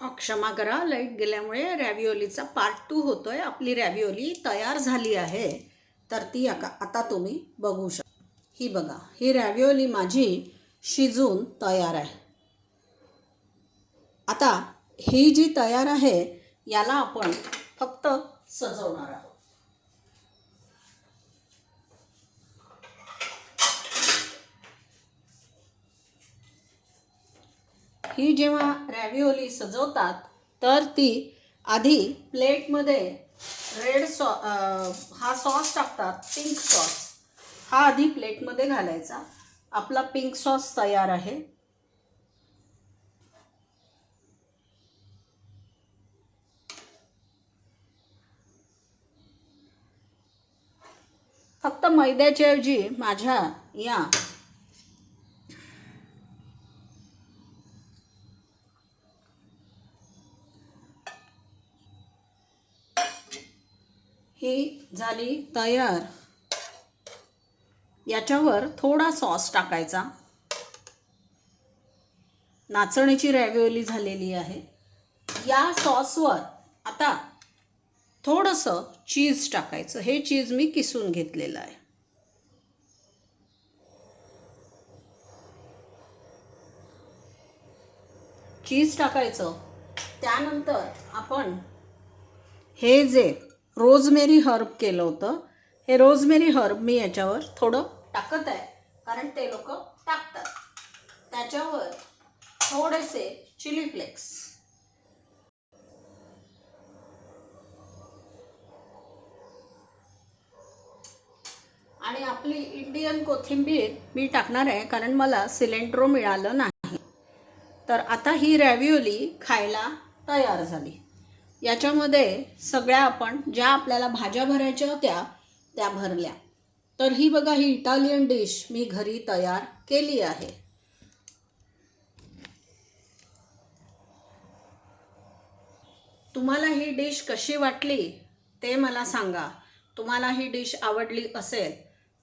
क्षमा करा लाइट गेल्यामुळे रॅव्हिओलीचा पार्ट टू होतोय. आपली रॅव्हिओली तयार झाली आहे. तर ती आका आता तुम्ही बघू शकता ही बघा. ही रॅव्हिओली माझी शिजून तयार आहे. आता ही जी तयार आहे याला आपण फक्त सजवणार आहोत. ही जेव्हा रॅव्हिओली सजवतात तर ती आधी प्लेटमध्ये रेड सॉ हा सॉस टाकतात पिंक सॉस हा आधी प्लेटमध्ये घालायचा. आपला पिंक सॉस तयार आहे. फक्त मैद्याच्या ऐवजी माझ्या या ही झाली तयार. याच्यावर थोडा सॉस टाकायचा. नाचणीची रॅव्हिओली झालेली आहे. या सॉसवर आता थोडंसं चीज टाकायचं. हे चीज मी किसून घेतलेलं आहे. चीज टाकायचं. त्यानंतर आपण हे जे रोजमेरी हर्ब केलं होतं. हे रोजमेरी हर्ब मी याच्यावर थोडं टाकत आहे कारण ते लोक टाकतात. त्याच्यावर थोडेसे चिली फ्लेक्स. आणि आपली इंडियन कोथिंबीर मी टाकणार आहे कारण मला सिलेंड्रो मिळालं नाही. तर आता ही रॅव्हिओली खायला तयार झाली. याच्यामध्ये सगळ्या आपण ज्या आपल्याला भाज्या भरायच्या होत्या त्या भरल्या. तर ही बघा ही इटालियन डिश मी घरी तयार केली आहे. तुम्हाला ही डिश कशी वाटली ते मला सांगा. तुम्हाला ही डिश आवडली असेल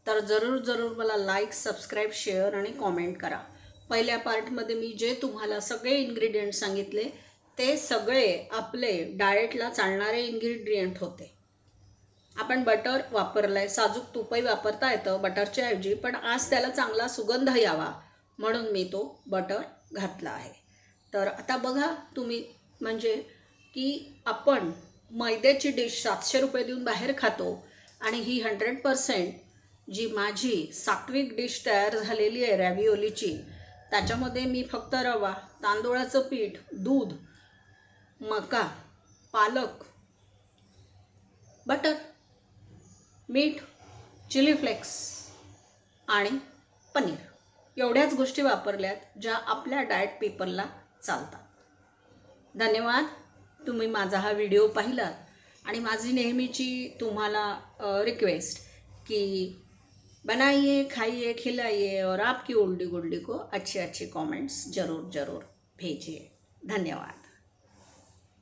तर जरूर जरूर मला लाईक सबस्क्राईब शेअर आणि कॉमेंट करा. पहिल्या पार्टमध्ये मी जे तुम्हाला सगळे इन्ग्रेडियंट सांगितले ते सगळे आपले डाएटला चालणारे इन्ग्रेडियंट होते. आपण बटर वापरलं आहे साजूक तुपही वापरता येतं बटरच्या ऐवजी पण आज त्याला चांगला सुगंध यावा म्हणून मी तो बटर घातला आहे. तर आता बघा तुम्ही म्हणजे की आपण मैद्याची डिश सातशे रुपये देऊन बाहेर खातो आणि ही हंड्रेड पर्सेंट जी माझी सात्विक डिश तयार झालेली आहे रॅव्हिओलीची त्याच्यामध्ये मी फक्त रवा तांदूळाचं पीठ दूध मका पालक बटर मीठ चिली फ्लेक्स आणि पनीर. एवढ्याच गोष्टी वापरल्यात ज्या आपल्या डाएट पेपरला चालतात. धन्यवाद. तुम्ही माझा हा व्हिडिओ पाहिलात आणि माझी नेहमीची तुम्हाला रिक्वेस्ट की बनाइए खाइए खिलाइए और आपकी उल्डी गुल्डी को अच्छे अच्छे कमेंट्स ज़रूर ज़रूर भेजिए. धन्यवाद.